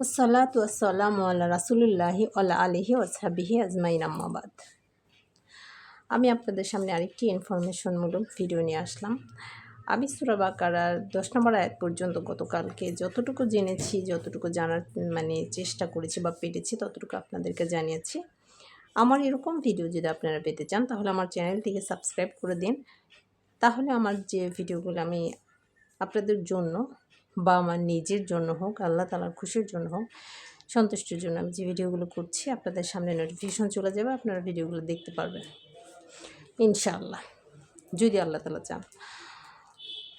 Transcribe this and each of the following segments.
আসসালাতু আসসালামু আল্লাহ রাসুলুল্লাহি আল্লাহ আলিহি ওসাবিহি আজমাইন আম্মাবাদ আমি আপনাদের সামনে আরেকটি ইনফরমেশনমূলক ভিডিও নিয়ে আসলাম। আমি সুরা বাকারার দশ নম্বর আয়াত পর্যন্ত গতকালকে যতটুকু জেনেছি, যতটুকু জানার মানে চেষ্টা করেছি বা পেরেছি, ততটুকু আপনাদেরকে জানিয়েছি। আমার এরকম ভিডিও যদি আপনারা পেতে চান, তাহলে আমার চ্যানেলটিকে সাবস্ক্রাইব করে দিন। তাহলে আমার যে ভিডিওগুলো আমি আপনাদের জন্য বা আমার নিজের জন্য হোক, আল্লাহ তালার খুশির জন্য হোক, সন্তুষ্টির জন্য আমি যে ভিডিওগুলো করছি আপনাদের সামনে নোটিফিকেশন চলে যাবে, আপনারা ভিডিওগুলো দেখতে পারবেন। ইনশাআল্লাহ। যদি আল্লাহ তালা চান।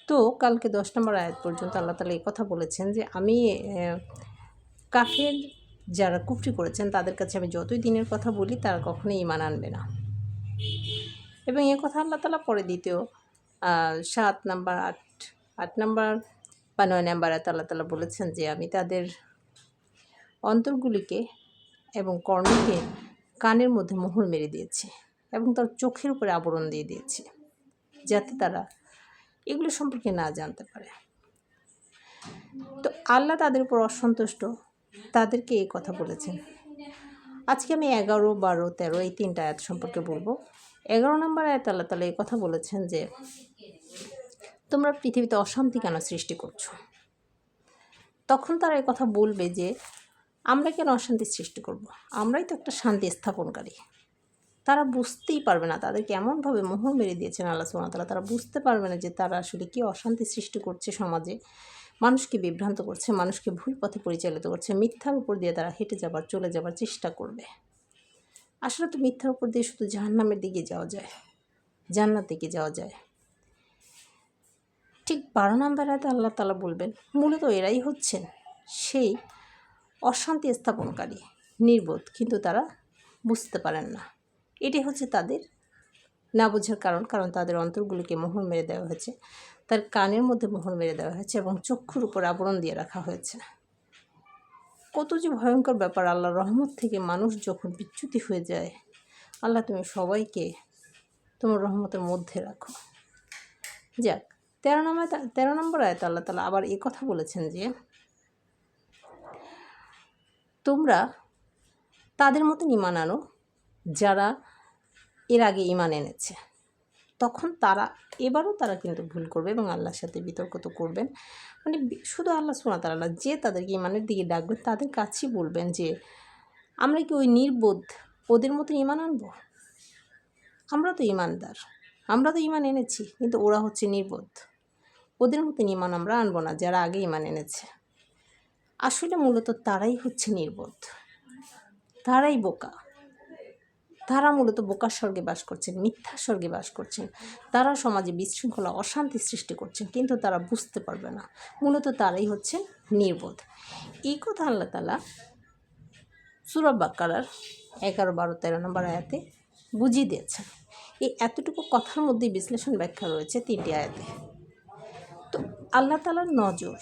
তো কালকে দশ নম্বর আয়াত পর্যন্ত আল্লাহ তালা এই কথা বলেছেন যে আমি কাফের যারা কুফরি করেছেন, তাদের কাছে আমি যতই দিনের কথা বলি, তারা কখনোই ইমান আনবে না। এবং এ কথা আল্লাহ তালা পরে দ্বিতীয় সাত নাম্বার আট আট নাম্বার বা নয় নাম্বার আল্লাহ বলেছেন যে আমি তাদের অন্তরগুলিকে এবং কর্ণকে কানের মধ্যে মোহর মেরে দিয়েছি এবং তার চোখের উপরে আবরণ দিয়ে দিয়েছি যাতে তারা এগুলো সম্পর্কে না জানতে পারে। তো আল্লাহ তাদের উপর অসন্তুষ্ট, তাদেরকে এই কথা বলেছেন। আজকে আমি এগারো, বারো, তেরো এই তিনটা আয়াত সম্পর্কে বলব। এগারো নম্বর আয়াত আল্লাহ তালা এই কথা বলেছেন যে তোমরা পৃথিবীতে অশান্তি কেন সৃষ্টি করছ? তখন তারা কথা বলবে যে, আমরা কেন অশান্তি সৃষ্টি করব। আমরাই তো একটা শান্তি স্থাপনকারী। তারা বুঝতেই পারবে না, তাদেরকে এমনভাবে মোহর মেরে দিয়েছেন আল্লাহ সুমতলা তারা বুঝতে পারবে না যে তারা আসলে কী অশান্তি সৃষ্টি করছে সমাজে। মানুষকে বিভ্রান্ত করছে, মানুষকে ভুল পথে পরিচালিত করছে, মিথ্যার উপর দিয়ে তারা হেঁটে যাবার, চলে যাবার চেষ্টা করবে। আসলে তো মিথ্যার উপর দিয়ে শুধু জাহান্নামের দিকে যাওয়া যায় জান্নার দিকে যাওয়া যায়। ঠিক বারো নম্বর রাতে আল্লাহ তালা বলবেন, মূলত এরাই হচ্ছেন সেই অশান্তি স্থাপনকারী, নির্বোধ, কিন্তু তারা বুঝতে পারেন না। এটি হচ্ছে তাদের না বোঝার কারণ কারণ তাদের অন্তরগুলিকে মোহর মেরে দেওয়া হয়েছে, তার কানের মধ্যে মোহর মেরে দেওয়া হয়েছে এবং চক্ষুর উপর আবরণ দিয়ে রাখা হয়েছে। কত যে ভয়ঙ্কর ব্যাপার আল্লাহ রহমত থেকে মানুষ যখন বিচ্যুতি হয়ে যায়, আল্লাহ তুমি সবাইকে তোমার রহমতের মধ্যে রাখো। যাক তেরো নম্বর তেরো নম্বর আয়ত আল্লাহ তালা আবার এ কথা বলেছেন যে, তোমরা তাদের মতন ইমান আনো যারা এর আগে ইমান এনেছে। তখন তারা, এবারও তারা কিন্তু ভুল করবে এবং আল্লাহর সাথে বিতর্ক তো করবেন। মানে শুধু আল্লাহ শোনা তারা যে তাদেরকে ইমানের দিকে ডাকবেন, তাদের কাছেই বলবেন যে, আমরা কি ওই নির্বোধ ওদের মতো ইমান আনব? আমরা তো ইমানদার আমরা তো ইমান এনেছি, কিন্তু ওরা হচ্ছে নির্বোধ। ওদের মতন ইমান আমরা আনব না, যারা আগে ইমান এনেছে। আসলে মূলত তারাই হচ্ছে নির্বোধ। তারাই বোকা। তারা মূলত বোকার স্বর্গে বাস করছেন মিথ্যা স্বর্গে বাস করছেন। তারা সমাজে বিশৃঙ্খলা, অশান্তি সৃষ্টি করছেন, কিন্তু তারা বুঝতে পারবে না। মূলত তারাই হচ্ছে নির্বোধ। এই কথা আল্লাহ তালা সুরব বাক্কারার এগারো, বারো, তেরো নম্বর আয়াতে বুঝিয়ে দিয়েছেন। এই এতটুকু কথার মধ্যে বিশ্লেষণ ব্যাখ্যা রয়েছে তিনটি আয়াতে। আল্লাহ তালার নজর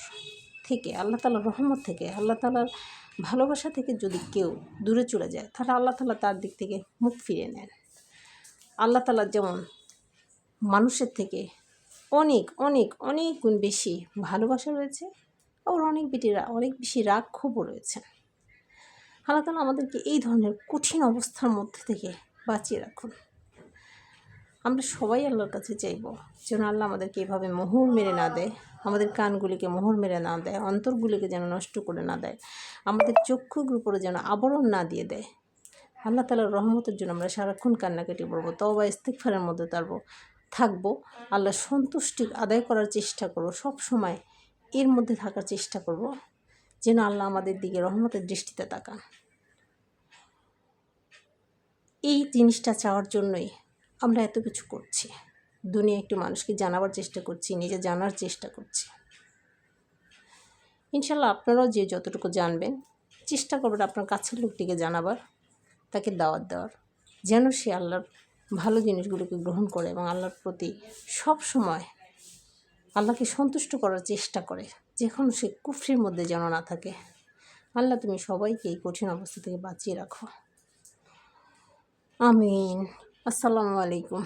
থেকে, আল্লাহ তালার রহমত থেকে, আল্লাহ তালার ভালোবাসা থেকে যদি কেউ দূরে চলে যায়, তাহলে আল্লাহ তালা তার দিক থেকে মুখ ফিরে নেন। আল্লাহ তালার যেমন মানুষের থেকে অনেক অনেক অনেক গুণ বেশি ভালোবাসা রয়েছে আর অনেক বেটি অনেক বেশি রাগ ক্ষোভও রয়েছে। আল্লাহ তালা আমাদেরকে এই ধরনের কঠিন অবস্থার মধ্যে থেকে বাঁচিয়ে রাখুন। আমরা সবাই আল্লাহর কাছে চাইব যেন আল্লাহ আমাদেরকে এভাবে মোহর মেরে না দেয়, আমাদের কানগুলিকে মোহর মেরে না দেয়, অন্তরগুলিকে যেন নষ্ট করে না দেয়, আমাদের চক্ষুগুলোর উপরে যেন আবরণ না দিয়ে দেয়। আল্লাহ তালার রহমতের জন্য আমরা সারাক্ষণ কান্নাকাটি পড়ব তবা ইস্তেকফারের মধ্যে তারবো, থাকব। আল্লাহ সন্তুষ্টি আদায় করার চেষ্টা করব, সব সময় এর মধ্যে থাকার চেষ্টা করব যেন আল্লাহ আমাদের দিকে রহমতের দৃষ্টিতে তাকান। এই জিনিসটা চাওয়ার জন্যই আমরা এত কিছু করছি। দুনিয়া একটু মানুষকে জানাবার চেষ্টা করছি, নিজে জানার চেষ্টা করছি। ইনশাল্লাহ আপনারাও যে যতটুকু জানবেন, চেষ্টা করবেন আপনার কাছের লোকটিকে জানাবার, তাকে দাওয়াত দেওয়ার। যেন সে আল্লাহর ভালো জিনিসগুলোকে গ্রহণ করে এবং আল্লাহর প্রতি সব সময় আল্লাহকে সন্তুষ্ট করার চেষ্টা করে, যেখানে সে কুফরির মধ্যে যেন না থাকে। আল্লাহ তুমি সবাইকে এই কঠিন অবস্থা থেকে বাঁচিয়ে রাখো। আমিন। আসসালামু আলাইকুম।